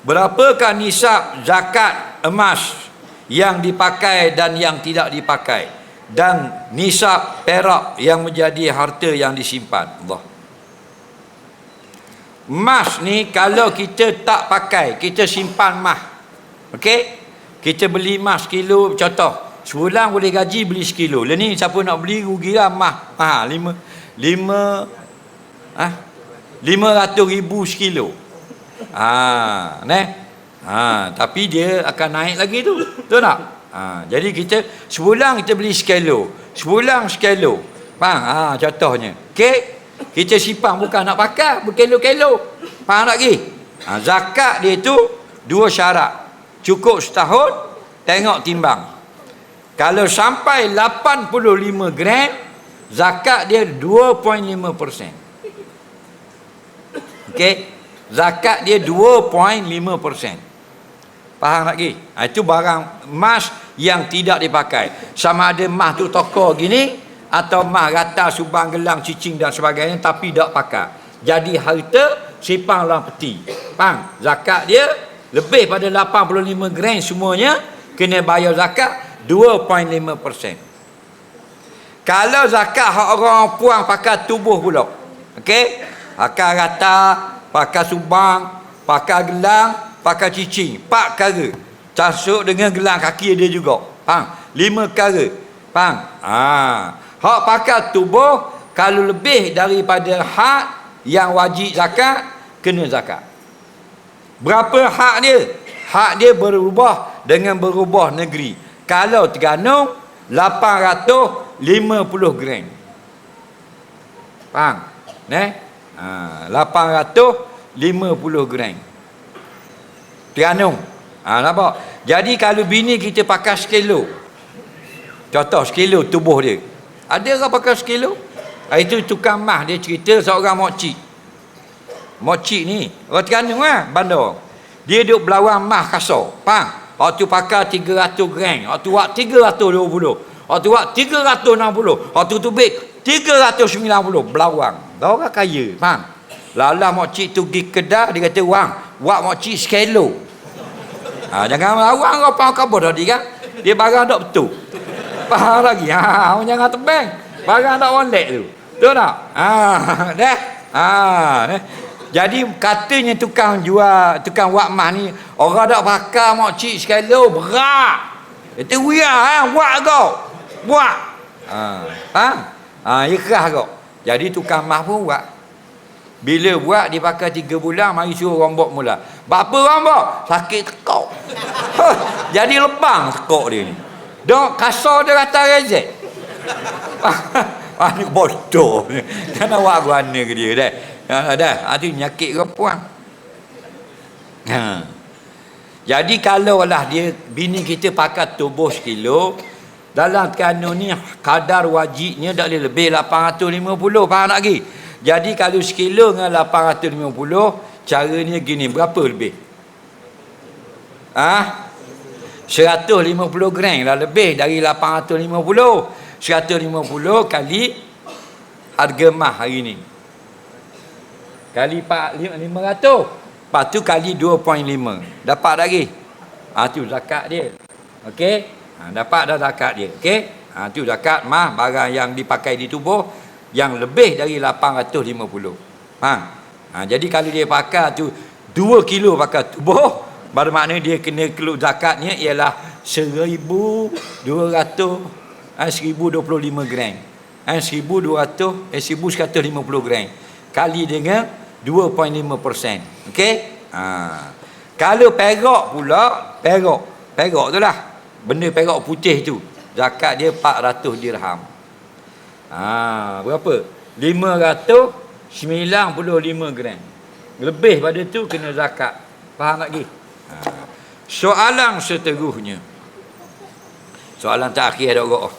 Berapakah nisab zakat emas yang dipakai dan yang tidak dipakai dan nisab perak yang menjadi harta yang disimpan Allah Emas ni kalau kita tak pakai, kita simpan emas. Okey? Kita beli emas kilo contoh. Sebulan boleh gaji beli sekilo. Lah ni siapa nak beli rugi lah emas. Ha, lima, lima, ah, lima ratus ribu sekilo. Ha, ne? Ha, tapi dia akan naik lagi tu. Betul tak? Ha, jadi kita sebulan kita beli sekilo. Sebulan sekilo. Faham? Ha, contohnya. Okey? Kita simpan bukan nak pakai, berkelo-kelo. Faham tak lagi? Ha, zakat dia tu dua syarat. Cukup setahun, tengok timbang. Kalau sampai 85 gram, zakat dia 2.5%. Okey? Zakat dia 2.5%. Faham lagi? Ha, itu barang emas yang tidak dipakai. Sama ada emas tu toko gini, atau mah rata subang gelang cicing dan sebagainya tapi tak pakai jadi harta simpan dalam peti faham zakat dia lebih pada 85 gram semuanya kena bayar zakat 2.5% kalau zakat orang puang pakai tubuh pula okey pakai rata pakai subang pakai gelang pakai cicing empat perkara tasuk dengan gelang kaki dia juga faham lima perkara faham ah Hak pakai tubuh kalau lebih daripada hak yang wajib zakat kena zakat. Berapa hak dia? Hak dia berubah dengan berubah negeri. Kalau Terengganu 850 gram. Faham? Ne? Ha, 850 gram. Terengganu. Ha, nampak? Jadi kalau bini kita pakai sekilo. Contoh sekilo tubuh dia. Ada orang pakai sekilo? Ah, itu tukang mah dia cerita seorang mokcik. Mokcik ni, orang Terengganu lah, bandar. Dia duduk belawang mah kasar. Faham? Waktu pakai 300 gram. Waktu buat 320. Waktu buat 360. Waktu tu beg 390. Belawang. Orang kaya. Faham? Lala mokcik tu pergi kedai, dia kata, wang, buat mokcik sekilo. Ha, jangan melawang kau faham kabur tadi kan? Dia barang tak betul. Faham lagi. Ha jangan tebang. Barang tak molek tu. Betul tak? Ha dah. Ha dah. Jadi katanya tukang jual tukang wak mah ni orang dak pakai mak cik sekali lo berat itu wia ha buat kau. Buat. Ha faham? Ha ikhlas kau jadi tukang mah pun buat bila buat dia pakai tiga bulan mari suruh rombok mula berapa rombok sakit tekok jadi lebang tekok dia ni Dok kasar dia kata rezek. Ah ni bodoh. Jangan awak guna ke dia dah. Dah, ada nyakit ke puang. Ha. Jadi kalau lah dia bini kita pakai tubuh sekilo dalam kanun ni kadar wajibnya dah lebih 850 faham tak lagi? Jadi kalau sekilo dengan 850 caranya gini berapa lebih? Ah? Ha? 150 gram lah lebih dari 850 150 kali harga mah hari ni kali 4, 500 lepas tu kali 2.5 dapat lagi ha, tu zakat dia ok ha, dapat dah zakat dia ok ha, tu zakat mah barang yang dipakai di tubuh yang lebih dari 850 ha. ha, jadi kalau dia pakai tu 2 kilo pakai tubuh Bermakna dia kena keluar zakatnya ialah 1200 eh, 1025 gram. Eh, 1200 eh 1150 gram. Kali dengan 2.5%. Okey? Ha. Kalau perak pula, perak. Perak tu lah. Benda perak putih tu. Zakat dia 400 dirham. Ha, berapa? 595 gram. Lebih pada tu kena zakat. Faham lagi? Soalan seterusnya. Soalan terakhir ada orang.